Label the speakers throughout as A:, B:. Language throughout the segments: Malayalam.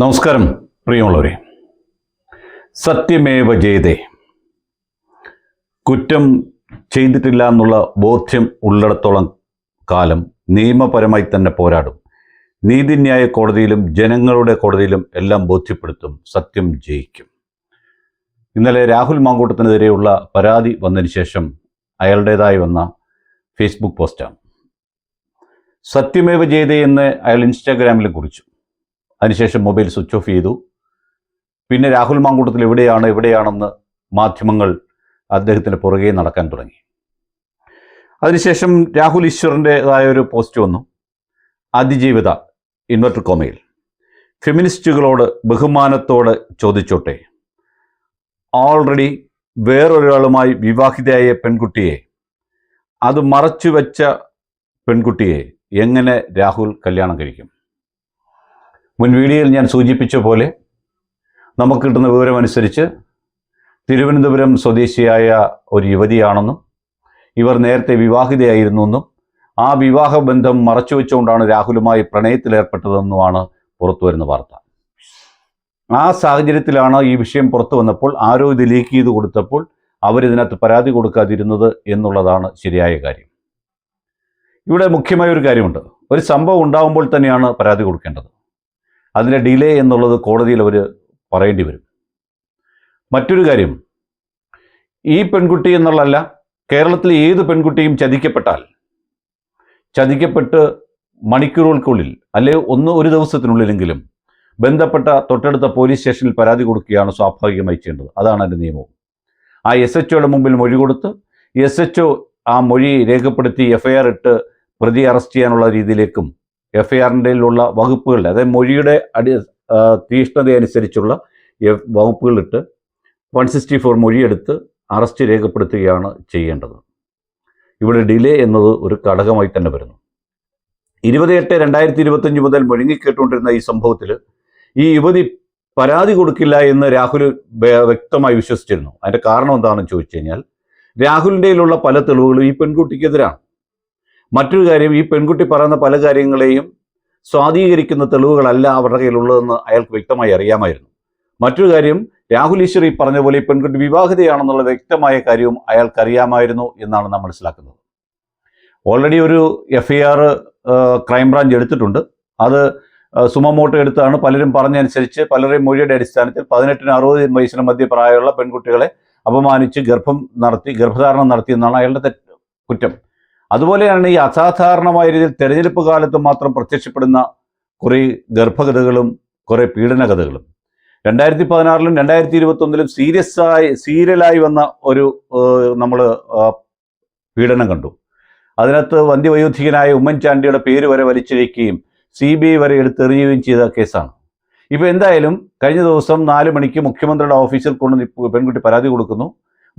A: നമസ്കാരം പ്രിയമുള്ളവരെ. സത്യമേവ ജയതേ. കുറ്റം ചെയ്തിട്ടില്ല എന്നുള്ള ബോധ്യം ഉള്ളിടത്തോളം കാലം നിയമപരമായി തന്നെ പോരാടും. നീതിന്യായ കോടതിയിലും ജനങ്ങളുടെ കോടതിയിലും എല്ലാം ബോധ്യപ്പെടുത്തും സത്യം ജയിക്കും. ഇന്നലെ രാഹുൽ മാങ്കൂട്ടത്തിനെതിരെയുള്ള പരാതി വന്നതിന് ശേഷം അയാളുടേതായി വന്ന ഫേസ്ബുക്ക് പോസ്റ്റാണ്. സത്യമേവ ജയതേ എന്ന് അയാൾ ഇൻസ്റ്റാഗ്രാമിൽ കുറിച്ചു. അതിനുശേഷം മൊബൈൽ സ്വിച്ച് ഓഫ് ചെയ്തു. പിന്നെ രാഹുൽ മാങ്കൂട്ടത്തിൽ എവിടെയാണ് എവിടെയാണെന്ന് മാധ്യമങ്ങൾ അദ്ദേഹത്തിന് പുറകെ നടക്കാൻ തുടങ്ങി. അതിനുശേഷം രാഹുൽ ഈശ്വറിന്റെതായ ഒരു പോസ്റ്റ് വന്നു. അതിജീവിത ഇൻവെർട്ടർ കോമയിൽ. ഫെമിനിസ്റ്റുകളോട് ബഹുമാനത്തോട് ചോദിച്ചോട്ടെ. ഓൾറെഡി വേറൊരാളുമായി വിവാഹിതയായ പെൺകുട്ടിയെ അത് മറച്ചു വെച്ച പെൺകുട്ടിയെ എങ്ങനെ രാഹുൽ കല്യാണം കഴിക്കും? മുൻ വീഡിയോയിൽ ഞാൻ സൂചിപ്പിച്ച പോലെ നമുക്ക് കിട്ടുന്ന വിവരമനുസരിച്ച് തിരുവനന്തപുരം സ്വദേശിയായ ഒരു യുവതിയാണെന്നും ഇവർ നേരത്തെ വിവാഹിതയായിരുന്നു എന്നും ആ വിവാഹബന്ധം മറച്ചുവെച്ചുകൊണ്ടാണ് രാഹുലുമായി പ്രണയത്തിലേർപ്പെട്ടതെന്നുമാണ് പുറത്തുവരുന്ന വാർത്ത. ആ സാഹചര്യത്തിലാണ് ഈ വിഷയം പുറത്തു വന്നപ്പോൾ ആരോ ഇത് ലീക്ക് ചെയ്ത് കൊടുത്തപ്പോൾ അവരിതിനകത്ത് പരാതി കൊടുക്കാതിരുന്നത് എന്നുള്ളതാണ് ശരിയായ കാര്യം. ഇവിടെ മുഖ്യമായ ഒരു കാര്യമുണ്ട്. ഒരു സംഭവം ഉണ്ടാകുമ്പോൾ തന്നെയാണ് പരാതി കൊടുക്കേണ്ടത്. അതിന്റെ ഡിലേ എന്നുള്ളത് കോടതിയിൽ അവർ പറയേണ്ടി വരും. മറ്റൊരു കാര്യം ഈ പെൺകുട്ടി എന്നുള്ളതല്ല കേരളത്തിലെ ഏത് പെൺകുട്ടിയും ചതിക്കപ്പെട്ടാൽ ചതിക്കപ്പെട്ട് മണിക്കൂറുകൾക്കുള്ളിൽ അല്ലെ ഒന്ന് ഒരു ദിവസത്തിനുള്ളിലെങ്കിലും ബന്ധപ്പെട്ട തൊട്ടടുത്ത പോലീസ് സ്റ്റേഷനിൽ പരാതി കൊടുക്കുകയാണ് സ്വാഭാവികമായി ചെയ്യേണ്ടത്. അതാണ് അതിന്റെ നിയമവും. ആ എസ് എച്ച് ഒയുടെ മുമ്പിൽ മൊഴി കൊടുത്ത് എസ് എച്ച് ഒ ആ മൊഴി രേഖപ്പെടുത്തി എഫ്ഐആർ ഇട്ട് പ്രതി അറസ്റ്റ് ചെയ്യാനുള്ള രീതിയിലേക്കും എഫ് ഐ ആറിന്റെയിലുള്ള വകുപ്പുകൾ അതായത് മൊഴിയുടെ അടി തീഷ്ണത അനുസരിച്ചുള്ള വകുപ്പുകളിട്ട് വൺ സിക്സ്റ്റി ഫോർ മൊഴിയെടുത്ത് അറസ്റ്റ് രേഖപ്പെടുത്തുകയാണ് ചെയ്യേണ്ടത്. ഇവിടെ ഡിലേ എന്നത് ഒരു ഘടകമായി തന്നെ വരുന്നു. ഇരുപത് എട്ട് രണ്ടായിരത്തി ഇരുപത്തഞ്ച് മുതൽ മുഴങ്ങിക്കേട്ടുകൊണ്ടിരുന്ന ഈ സംഭവത്തിൽ ഈ യുവതി പരാതി കൊടുക്കില്ല എന്ന് രാഹുൽ വ്യക്തമായി വിശ്വസിച്ചിരുന്നു. അതിന്റെ കാരണം എന്താണെന്ന് ചോദിച്ചു കഴിഞ്ഞാൽ രാഹുലിന്റെയിലുള്ള പല തെളിവുകളും ഈ പെൺകുട്ടിക്കെതിരാണ്. മറ്റൊരു കാര്യം ഈ പെൺകുട്ടി പറയുന്ന പല കാര്യങ്ങളെയും സ്വാധീകരിക്കുന്ന തെളിവുകളല്ല അവരുടെ കയ്യിലുള്ളതെന്ന് അയാൾക്ക് വ്യക്തമായി അറിയാമായിരുന്നു. മറ്റൊരു കാര്യം രാഹുൽ ഈശ്വർ ഈ പറഞ്ഞ പോലെ ഈ പെൺകുട്ടി വിവാഹിതയാണെന്നുള്ള വ്യക്തമായ കാര്യവും അയാൾക്കറിയാമായിരുന്നു എന്നാണ് നാം മനസ്സിലാക്കുന്നത്. ഓൾറെഡി ഒരു എഫ് ഐ ആർ ക്രൈംബ്രാഞ്ച് എടുത്തിട്ടുണ്ട്. അത് സുമമോട്ടോ എടുത്താണ്. പലരും പറഞ്ഞനുസരിച്ച് പലരുടെയും മൊഴിയുടെ അടിസ്ഥാനത്തിൽ പതിനെട്ടിന് അറുപത് വയസ്സിന് മധ്യപ്രായമുള്ള പെൺകുട്ടികളെ അപമാനിച്ച് ഗർഭം നടത്തി ഗർഭധാരണം നടത്തി എന്നാണ് അയാളുടെ കുറ്റം. അതുപോലെയാണ് ഈ അസാധാരണമായ രീതിയിൽ തെരഞ്ഞെടുപ്പ് കാലത്ത് മാത്രം പ്രത്യക്ഷപ്പെടുന്ന കുറേ ഗർഭകഥകളും കുറേ പീഡന കഥകളും രണ്ടായിരത്തി പതിനാറിലും രണ്ടായിരത്തി ഇരുപത്തൊന്നിലും സീരിയസ് ആയി സീരിയലായി വന്ന ഒരു നമ്മൾ പീഡനം കണ്ടു. അതിനകത്ത് വന്ധ്യവയോധികനായ ഉമ്മൻചാണ്ടിയുടെ പേര് വരെ വലിച്ചിഴയ്ക്കുകയും സി ബി ഐ വരെ എടുത്തെറിയുകയും ചെയ്ത കേസാണ്. ഇപ്പോൾ എന്തായാലും കഴിഞ്ഞ ദിവസം നാല് മണിക്ക് മുഖ്യമന്ത്രിയുടെ ഓഫീസിൽ കൊണ്ട് പെൺകുട്ടി പരാതി കൊടുക്കുന്നു.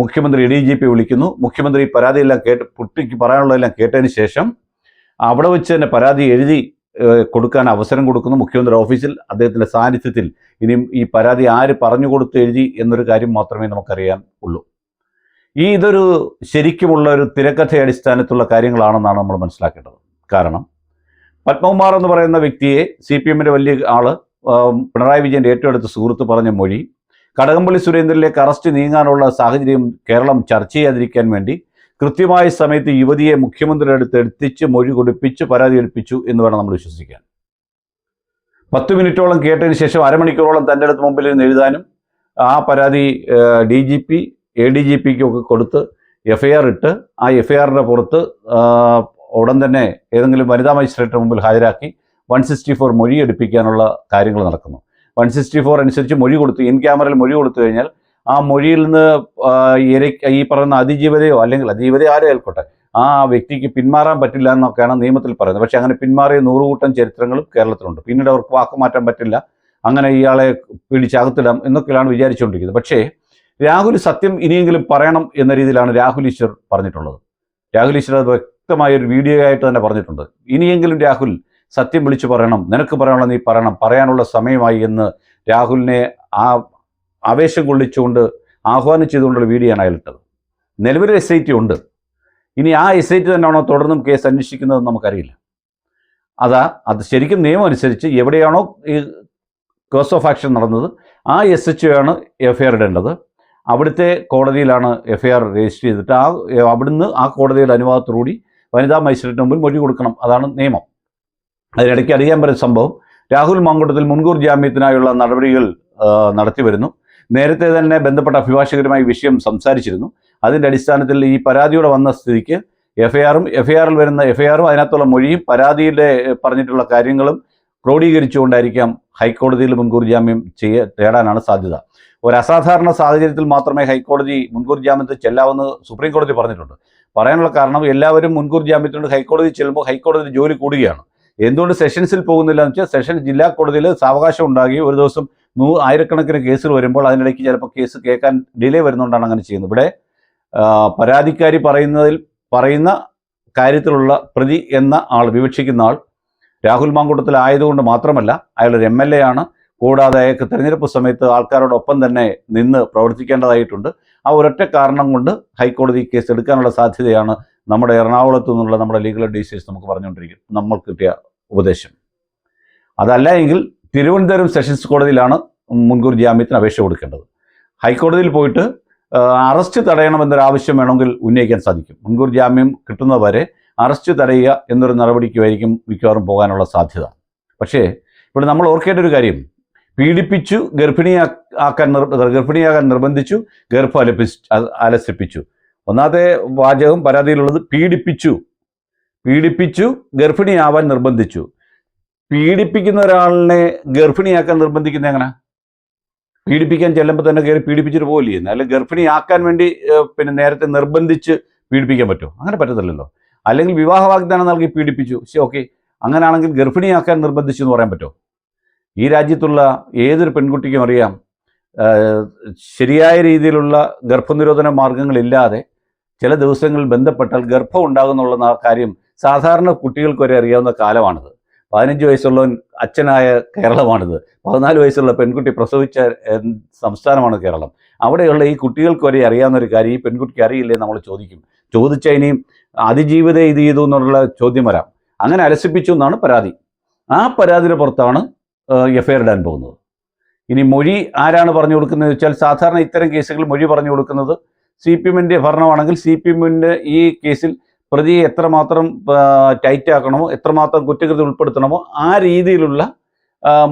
A: മുഖ്യമന്ത്രി ഡി ജി പി വിളിക്കുന്നു. മുഖ്യമന്ത്രി പരാതിയെല്ലാം കേട്ട് കുട്ടിക്ക് പറയാനുള്ളതെല്ലാം കേട്ടതിന് ശേഷം അവിടെ വെച്ച് തന്നെ പരാതി എഴുതി കൊടുക്കാൻ അവസരം കൊടുക്കുന്നു മുഖ്യമന്ത്രി ഓഫീസിൽ. അദ്ദേഹത്തിന്റെ സാന്നിധ്യത്തിൽ ഇനിയും ഈ പരാതി ആര് പറഞ്ഞു കൊടുത്ത് എഴുതി എന്നൊരു കാര്യം മാത്രമേ നമുക്കറിയാൻ ഉള്ളൂ. ഈ ഇതൊരു ശരിക്കുമുള്ള ഒരു തിരക്കഥ അടിസ്ഥാനത്തുള്ള കാര്യങ്ങളാണെന്നാണ് നമ്മൾ മനസ്സിലാക്കേണ്ടത്. കാരണം പത്മകുമാർ എന്ന് പറയുന്ന വ്യക്തിയെ സി പി എമ്മിന്റെ വലിയ ആൾ പിണറായി വിജയന്റെ ഏറ്റവും അടുത്ത സുഹൃത്ത് പറഞ്ഞ മൊഴി കടകംപള്ളി സുരേന്ദ്രനിലേക്ക് അറസ്റ്റ് നീങ്ങാനുള്ള സാഹചര്യം കേരളം ചർച്ച ചെയ്യാതിരിക്കാൻ വേണ്ടി കൃത്യമായ സമയത്ത് യുവതിയെ മുഖ്യമന്ത്രിയുടെ അടുത്ത് എത്തിച്ച് മൊഴി കൊടുപ്പിച്ച് പരാതി എടുപ്പിച്ചു എന്ന് വേണം നമ്മൾ വിശ്വസിക്കാൻ. പത്ത് മിനിറ്റോളം കേട്ടതിന് ശേഷം അരമണിക്കൂറോളം തന്റെ അടുത്ത് മുമ്പിൽ നിന്ന് എഴുതാനും ആ പരാതി D G P A D G പിക്കൊക്കെ കൊടുത്ത് എഫ് ഐ ആർ ഇട്ട് ആ എഫ് ഐ ആറിന്റെ പുറത്ത് ഉടൻ തന്നെ ഏതെങ്കിലും വനിതാ മജിസ്ട്രേറ്റിന് മുമ്പിൽ ഹാജരാക്കി വൺ സിക്സ്റ്റി ഫോർ മൊഴി എടുപ്പിക്കാനുള്ള കാര്യങ്ങൾ നടക്കുന്നു. വൺ സിക്സ്റ്റി ഫോർ അനുസരിച്ച് മൊഴി കൊടുത്തു ഇൻ ക്യാമറയിൽ മൊഴി കൊടുത്തു കഴിഞ്ഞാൽ ആ മൊഴിയിൽ നിന്ന് ഈ പറയുന്ന അതിജീവതയോ അല്ലെങ്കിൽ അതിജീവത ആരോ ഏൽക്കോട്ടെ ആ വ്യക്തിക്ക് പിന്മാറാൻ പറ്റില്ല എന്നൊക്കെയാണ് നിയമത്തിൽ പറയുന്നത്. പക്ഷേ അങ്ങനെ പിന്മാറിയ നൂറുകൂട്ടം ചരിത്രങ്ങളും കേരളത്തിലുണ്ട്. പിന്നീട് അവർക്ക് വാക്ക് മാറ്റാൻ പറ്റില്ല. അങ്ങനെ ഇയാളെ പിടിച്ചകത്തിടാം എന്നൊക്കെയാണ് വിചാരിച്ചുകൊണ്ടിരിക്കുന്നത്. പക്ഷേ രാഹുൽ സത്യം ഇനിയെങ്കിലും പറയണം എന്ന രീതിയിലാണ് രാഹുൽ ഈശ്വർ പറഞ്ഞിട്ടുള്ളത്. രാഹുൽ ഈശ്വർ അത് വ്യക്തമായ ഒരു വീഡിയോ ആയിട്ട് തന്നെ പറഞ്ഞിട്ടുണ്ട്. ഇനിയെങ്കിലും രാഹുൽ സത്യം വിളിച്ചു പറയണം നിനക്ക് പറയാനുള്ള നീ പറയണം പറയാനുള്ള സമയമായി എന്ന് രാഹുലിനെ ആ ആവേശം കൊള്ളിച്ചുകൊണ്ട് ആഹ്വാനം ചെയ്തുകൊണ്ടുള്ള വീഡിയോ ആണ് അയാളിട്ടത്. നിലവിലെ എസ് ഐ ടി ഉണ്ട്. ഇനി ആ എസ് ഐ ടി തന്നെയാണോ തുടർന്നും കേസ് അന്വേഷിക്കുന്നതെന്ന് നമുക്കറിയില്ല. അതാ അത് ശരിക്കും നിയമം അനുസരിച്ച് എവിടെയാണോ ഈ കേസ് ഓഫ് ആക്ഷൻ നടന്നത് ആ എസ് എച്ച് ആണ് എഫ് ഐ ആർ ഇടേണ്ടത്. അവിടുത്തെ കോടതിയിലാണ് എഫ് ഐ ആർ രജിസ്റ്റർ ചെയ്തിട്ട് ആ അവിടുന്ന് ആ കോടതിയുടെ അനുവാദത്തോടുകൂടി വനിതാ മജിസ്ട്രേറ്റിന് മുമ്പിൽ മൊഴി കൊടുക്കണം. അതാണ് നിയമം. അതിനിടയ്ക്ക് അറിയാൻ പറ്റുന്ന സംഭവം രാഹുൽ മാങ്കൂട്ടത്തിൽ മുൻകൂർ ജാമ്യത്തിനായുള്ള നടപടികൾ നടത്തി വരുന്നു. നേരത്തെ തന്നെ ബന്ധപ്പെട്ട അഭിഭാഷകരുമായി വിഷയം സംസാരിച്ചിരുന്നു. അതിന്റെ അടിസ്ഥാനത്തിൽ ഈ പരാതിയോടെ വന്ന സ്ഥിതിക്ക് എഫ് ഐ ആറും എഫ് ഐ ആറിൽ വരുന്ന എഫ് ഐ ആറും അതിനകത്തുള്ള മൊഴിയും പരാതിയിലെ പറഞ്ഞിട്ടുള്ള കാര്യങ്ങളും ക്രോഡീകരിച്ചുകൊണ്ടായിരിക്കാം ഹൈക്കോടതിയിൽ മുൻകൂർ ജാമ്യം ചെയ്യ തേടാനാണ് സാധ്യത. ഒരു അസാധാരണ സാഹചര്യത്തിൽ മാത്രമേ ഹൈക്കോടതി മുൻകൂർ ജാമ്യത്തിൽ ചെല്ലാവെന്ന് സുപ്രീം കോടതി പറഞ്ഞിട്ടുണ്ട്. പറയാനുള്ള കാരണം എല്ലാവരും മുൻകൂർ ജാമ്യത്തിനോട് ഹൈക്കോടതി ചെല്ലുമ്പോൾ ഹൈക്കോടതി ജോലി കൂടുകയാണ്. എന്തുകൊണ്ട് സെഷൻസിൽ പോകുന്നില്ല എന്ന് വെച്ചാൽ സെഷൻ ജില്ലാ കോടതിയിൽ സാവകാശം ഉണ്ടാകുകയും ഒരു ദിവസം നൂ ആയിരക്കണക്കിന് കേസുകൾ വരുമ്പോൾ അതിനിടയ്ക്ക് ചിലപ്പോൾ കേസ് കേൾക്കാൻ ഡിലേ വരുന്നതുകൊണ്ടാണ് അങ്ങനെ ചെയ്യുന്നത്. ഇവിടെ പരാതിക്കാരി പറയുന്നതിൽ പറയുന്ന കാര്യത്തിലുള്ള പ്രതി എന്ന ആൾ വിവക്ഷിക്കുന്ന ആൾ രാഹുൽ മാങ്കൂട്ടത്തിൽ ആയതുകൊണ്ട് മാത്രമല്ല അയാൾ ഒരു എം എൽ എ ആണ്. കൂടാതെ അയാൾക്ക് തെരഞ്ഞെടുപ്പ് സമയത്ത് ആൾക്കാരോടൊപ്പം തന്നെ നിന്ന് പ്രവർത്തിക്കേണ്ടതായിട്ടുണ്ട്. ആ ഒരൊറ്റ കാരണം കൊണ്ട് ഹൈക്കോടതി കേസ് എടുക്കാനുള്ള സാധ്യതയാണ് നമ്മുടെ എറണാകുളത്തു നിന്നുള്ള നമ്മുടെ ലീഗൽ അഡ്വൈസേഴ്സ് നമുക്ക് പറഞ്ഞുകൊണ്ടിരിക്കും നമ്മൾ കിട്ടിയ ഉപദേശം. അതല്ല എങ്കിൽ തിരുവനന്തപുരം സെഷൻസ് കോടതിയിലാണ് മുൻകൂർ ജാമ്യത്തിന് അപേക്ഷ കൊടുക്കേണ്ടത്. ഹൈക്കോടതിയിൽ പോയിട്ട് അറസ്റ്റ് തടയണമെന്നൊരാവശ്യം വേണമെങ്കിൽ ഉന്നയിക്കാൻ സാധിക്കും. മുൻകൂർ ജാമ്യം കിട്ടുന്നവരെ അറസ്റ്റ് തടയുക എന്നൊരു നടപടിക്കുമായിരിക്കും മിക്കവാറും പോകാനുള്ള സാധ്യത. പക്ഷേ ഇവിടെ നമ്മൾ ഓർക്കേണ്ട ഒരു കാര്യം. പീഡിപ്പിച്ചു ഗർഭിണിയാക്കാൻ ഗർഭിണിയാകാൻ നിർബന്ധിച്ചു ഗർഭ അലപ്പിച്ചു അലസിപ്പിച്ചു ഒന്നാമത്തെ വാചകം പരാതിയിലുള്ളത് പീഡിപ്പിച്ചു. പീഡിപ്പിച്ചു ഗർഭിണിയാവാൻ നിർബന്ധിച്ചു. പീഡിപ്പിക്കുന്ന ഒരാളിനെ ഗർഭിണിയാക്കാൻ നിർബന്ധിക്കുന്ന എങ്ങനെ? പീഡിപ്പിക്കാൻ ചെല്ലുമ്പോൾ തന്നെ കയറി പീഡിപ്പിച്ചിട്ട് പോകില്ലേ അല്ലെങ്കിൽ ഗർഭിണിയാക്കാൻ വേണ്ടി പിന്നെ നേരത്തെ നിർബന്ധിച്ച് പീഡിപ്പിക്കാൻ പറ്റുമോ? അങ്ങനെ പറ്റത്തില്ലല്ലോ. അല്ലെങ്കിൽ വിവാഹ വാഗ്ദാനം നൽകി പീഡിപ്പിച്ചു. ശരി ഓക്കെ. അങ്ങനെയാണെങ്കിൽ ഗർഭിണിയാക്കാൻ നിർബന്ധിച്ചു എന്ന് പറയാൻ പറ്റുമോ? ഈ രാജ്യത്തുള്ള ഏതൊരു പെൺകുട്ടിക്കും അറിയാം ശരിയായ രീതിയിലുള്ള ഗർഭനിരോധന മാർഗങ്ങളില്ലാതെ ചില ദിവസങ്ങളിൽ ബന്ധപ്പെട്ടാൽ ഗർഭം ഉണ്ടാകുന്നുള്ള കാര്യം സാധാരണ കുട്ടികൾക്ക് വരെ അറിയാവുന്ന കാലമാണിത്. പതിനഞ്ച് വയസ്സുള്ളവൻ അച്ഛനായ കേരളമാണിത്. പതിനാല് വയസ്സുള്ള പെൺകുട്ടി പ്രസവിച്ച സംസ്ഥാനമാണ് കേരളം. അവിടെയുള്ള ഈ കുട്ടികൾക്ക് വരെ അറിയാവുന്ന ഒരു കാര്യം ഈ പെൺകുട്ടിക്ക് അറിയില്ലേ നമ്മൾ ചോദിക്കും. ചോദിച്ചാൽ ഇനിയും അതിജീവിത ഇത് ചെയ്തു എന്നുള്ള ചോദ്യം വരാം. അങ്ങനെ അലസിപ്പിച്ചു എന്നാണ് പരാതി. ആ പരാതിയുടെ പുറത്താണ് എഫ്ഐആർ ഇടാൻ പോകുന്നത്. ഇനി മൊഴി ആരാണ് പറഞ്ഞു കൊടുക്കുന്നത് വെച്ചാൽ സാധാരണ ഇത്തരം കേസുകൾ മൊഴി പറഞ്ഞു കൊടുക്കുന്നത് സി പി എമ്മിന്റെ ഭരണമാണെങ്കിൽ സി പി എമ്മിന്റെ ഈ കേസിൽ പ്രതിയെ എത്രമാത്രം ടൈറ്റ് ആക്കണമോ എത്രമാത്രം കുറ്റകൃതി ഉൾപ്പെടുത്തണമോ ആ രീതിയിലുള്ള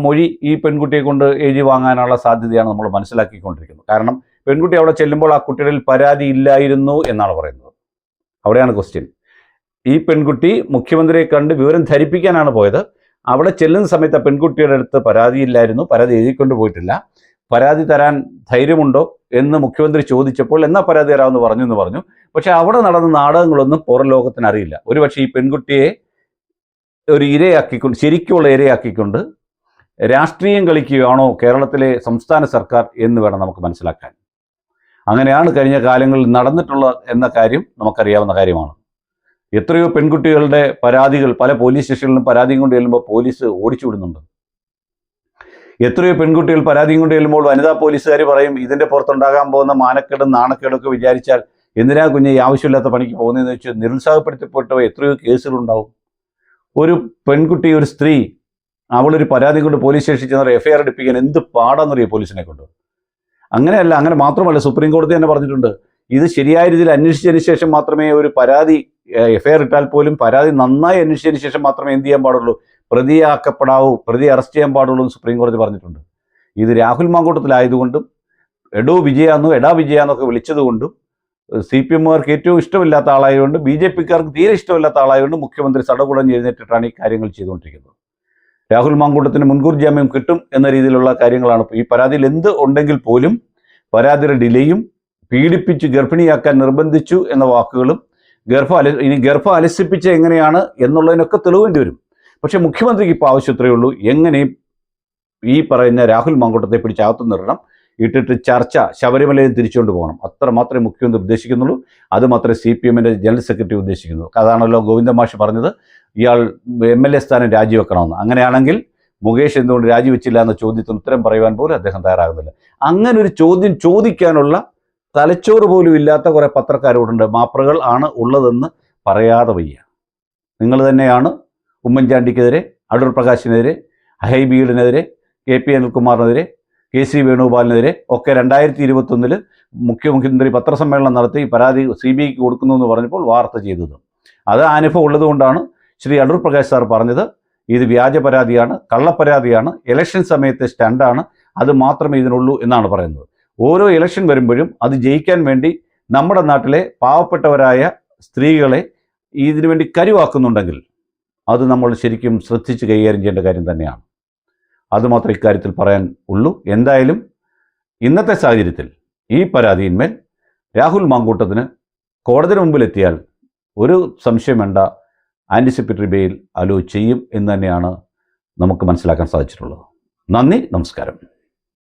A: മൊഴി ഈ പെൺകുട്ടിയെ കൊണ്ട് എഴുതി വാങ്ങാനുള്ള സാധ്യതയാണ് നമ്മൾ മനസ്സിലാക്കിക്കൊണ്ടിരിക്കുന്നത്. കാരണം പെൺകുട്ടി അവിടെ ചെല്ലുമ്പോൾ ആ കുട്ടികളിൽ പരാതി ഇല്ലായിരുന്നു എന്നാണ് പറയുന്നത്. അവിടെയാണ് ക്വസ്റ്റ്യൻ ഈ പെൺകുട്ടി മുഖ്യമന്ത്രിയെ കണ്ട് വിവരം ധരിപ്പിക്കാനാണ് പോയത്. അവിടെ ചെല്ലുന്ന സമയത്ത് പെൺകുട്ടിയുടെ അടുത്ത് പരാതിയില്ലായിരുന്നു പരാതി എഴുതിക്കൊണ്ട് പോയിട്ടില്ല. പരാതി തരാൻ ധൈര്യമുണ്ടോ എന്ന് മുഖ്യമന്ത്രി ചോദിച്ചപ്പോൾ എന്നാ പരാതി തരാമെന്ന് പറഞ്ഞു എന്ന് പറഞ്ഞു. പക്ഷെ അവിടെ നടന്ന നാടകങ്ങളൊന്നും പുറം ലോകത്തിന് അറിയില്ല. ഒരുപക്ഷെ ഈ പെൺകുട്ടിയെ ഒരു ഇരയാക്കിക്കൊണ്ട് ശരിക്കുള്ള ഇരയാക്കിക്കൊണ്ട് രാഷ്ട്രീയം കളിക്കുകയാണോ കേരളത്തിലെ സംസ്ഥാന സർക്കാർ എന്ന് വേണം നമുക്ക് മനസ്സിലാക്കാൻ. അങ്ങനെയാണ് കഴിഞ്ഞ കാലങ്ങളിൽ നടന്നിട്ടുള്ള എന്ന കാര്യം നമുക്കറിയാവുന്ന കാര്യമാണ്. എത്രയോ പെൺകുട്ടികളുടെ പരാതികൾ പല പോലീസ് സ്റ്റേഷനിലും പരാതിയും കൊണ്ട് ചെല്ലുമ്പോൾ പോലീസ് ഓടിച്ചു വിടുന്നുണ്ട്. എത്രയോ പെൺകുട്ടികൾ പരാതിയും കൊണ്ട് ചെല്ലുമ്പോൾ വനിതാ പോലീസുകാർ പറയും ഇതിന്റെ പുറത്തുണ്ടാകാൻ പോകുന്ന മാനക്കേടും നാണക്കേടും ഒക്കെ വിചാരിച്ചാൽ എന്തിനാ കുഞ്ഞെ ഈ ആവശ്യമില്ലാത്ത പണിക്ക് പോകുന്നതെന്ന് വെച്ച് നിരുത്സാഹപ്പെടുത്തിപ്പെട്ടവ എത്രയോ കേസുകളുണ്ടാവും. ഒരു പെൺകുട്ടി ഒരു സ്ത്രീ അവളൊരു പരാതി കൊണ്ട് പോലീസ് സ്റ്റേഷനിൽ ചെന്നാൽ എഫ് ഐ ആർ എടുപ്പിക്കാൻ എന്ത് പാടാന്നറിയോ പോലീസിനെ കൊണ്ട്? അങ്ങനെയല്ല അങ്ങനെ മാത്രമല്ല സുപ്രീം കോടതി തന്നെ പറഞ്ഞിട്ടുണ്ട് ഇത് ശരിയായ രീതിയിൽ അന്വേഷിച്ചതിന് ശേഷം മാത്രമേ ഒരു പരാതി എഫ് ഐ ആർ ഇട്ടാൽ പോലും പരാതി നന്നായി അന്വേഷിച്ചതിന് ശേഷം മാത്രമേ എന്ത് ചെയ്യാൻ പാടുള്ളൂ. പ്രതിയാക്കപ്പെടാവൂ പ്രതി അറസ്റ്റ് ചെയ്യാൻ പാടുള്ളൂ എന്ന് സുപ്രീം കോടതി പറഞ്ഞിട്ടുണ്ട്. ഇത് രാഹുൽ മാങ്കൂട്ടത്തിലായതുകൊണ്ടും എടോ വിജയാന്നോ എടാ വിജയാന്നൊക്കെ വിളിച്ചതുകൊണ്ടും സി പി എമ്മുകാർക്ക് ഏറ്റവും ഇഷ്ടമില്ലാത്ത ആളായതുകൊണ്ട് ബി ജെ പിക്കാർക്ക് തീരെ ഇഷ്ടമില്ലാത്ത ആളായതുകൊണ്ട് മുഖ്യമന്ത്രി സടകുടഞ്ഞ് എഴുന്നേറ്റിട്ടാണ് ഈ കാര്യങ്ങൾ ചെയ്തുകൊണ്ടിരിക്കുന്നത്. രാഹുൽ മാങ്കൂട്ടത്തിന് മുൻകൂർ ജാമ്യം കിട്ടും എന്ന രീതിയിലുള്ള കാര്യങ്ങളാണ് ഈ പരാതിയിൽ എന്ത് ഉണ്ടെങ്കിൽ പോലും പരാതിയുടെ ഡിലേയും പീഡിപ്പിച്ച് ഗർഭിണിയാക്കാൻ നിർബന്ധിച്ചു എന്ന വാക്കുകളും ഗർഭ അല ഇനി ഗർഭം അലസിപ്പിച്ച എങ്ങനെയാണ് എന്നുള്ളതിനൊക്കെ തെളിവേണ്ടി വരും. പക്ഷേ മുഖ്യമന്ത്രിക്ക് ഇപ്പോൾ ആവശ്യം ഇത്രയേ ഉള്ളൂ. എങ്ങനെ ഈ പറയുന്ന രാഹുൽ മാങ്കൂട്ടത്തെ പിടിച്ച് അകത്തു നിർണം ഇട്ടിട്ട് ചർച്ച ശബരിമലയിൽ തിരിച്ചുകൊണ്ട് പോകണം. അത്ര മാത്രമേ മുഖ്യമന്ത്രി ഉദ്ദേശിക്കുന്നുള്ളൂ. അത് മാത്രമേ സി പി എമ്മിന്റെ ജനറൽ സെക്രട്ടറി ഉദ്ദേശിക്കുന്നുള്ളൂ. അതാണല്ലോ ഗോവിന്ദ മാഷ് പറഞ്ഞത്. ഇയാൾ എം എൽ എ സ്ഥാനം രാജിവെക്കണമെന്ന്. അങ്ങനെയാണെങ്കിൽ മുകേഷ് എന്തുകൊണ്ട് രാജിവെച്ചില്ല എന്ന ചോദ്യത്തിന് ഉത്തരം പറയുവാൻ പോലും അദ്ദേഹം തയ്യാറാകുന്നില്ല. അങ്ങനെ ഒരു ചോദ്യം ചോദിക്കാനുള്ള തലച്ചോറ് പോലും ഇല്ലാത്ത കുറേ പത്രക്കാരോടുണ്ട്. മാപ്രകൾ ആണ് ഉള്ളതെന്ന് പറയാതെ വയ്യ. നിങ്ങൾ തന്നെയാണ് ഉമ്മൻചാണ്ടിക്കെതിരെ അടൂർ പ്രകാശിനെതിരെ അഹൈബിയുടെതിരെ കെ പി അനിൽകുമാറിനെതിരെ കെ സി വേണുഗോപാലിനെതിരെ ഒക്കെ രണ്ടായിരത്തി ഇരുപത്തൊന്നിൽ മുഖ്യമന്ത്രി പത്രസമ്മേളനം നടത്തി പരാതി സി ബി ഐക്ക് കൊടുക്കുന്നു എന്ന് പറഞ്ഞപ്പോൾ വാർത്ത ചെയ്തത്. അത് അനുഭവം ഉള്ളതുകൊണ്ടാണ് ശ്രീ അടൂർ പ്രകാശ് സാർ പറഞ്ഞത്. ഇത് വ്യാജ പരാതിയാണ് കള്ളപ്പരാതിയാണ് ഇലക്ഷൻ സമയത്തെ സ്റ്റണ്ടാണ് അത് മാത്രമേ ഇതിനുള്ളൂ എന്നാണ് പറയുന്നത്. ഓരോ ഇലക്ഷൻ വരുമ്പോഴും അത് ജയിക്കാൻ വേണ്ടി നമ്മുടെ നാട്ടിലെ പാവപ്പെട്ടവരായ സ്ത്രീകളെ ഇതിനു വേണ്ടി കരുവാക്കുന്നുണ്ടെങ്കിൽ അത് നമ്മൾ ശരിക്കും ശ്രദ്ധിച്ച് കൈകാര്യം ചെയ്യേണ്ട കാര്യം തന്നെയാണ്. അതുമാത്രം ഇക്കാര്യത്തിൽ പറയാൻ ഉള്ളൂ. എന്തായാലും ഇന്നത്തെ സാഹചര്യത്തിൽ ഈ പരാതിയിന്മേൽ രാഹുൽ മാങ്കൂട്ടത്തിന് കോടതിന് മുമ്പിലെത്തിയാൽ ഒരു സംശയം വേണ്ട. ആന്റിസിപ്പറ്ററി ബെയിൽ അലോ ചെയ്യും എന്ന് തന്നെയാണ് നമുക്ക് മനസ്സിലാക്കാൻ സാധിച്ചിട്ടുള്ളത്. നന്ദി നമസ്കാരം.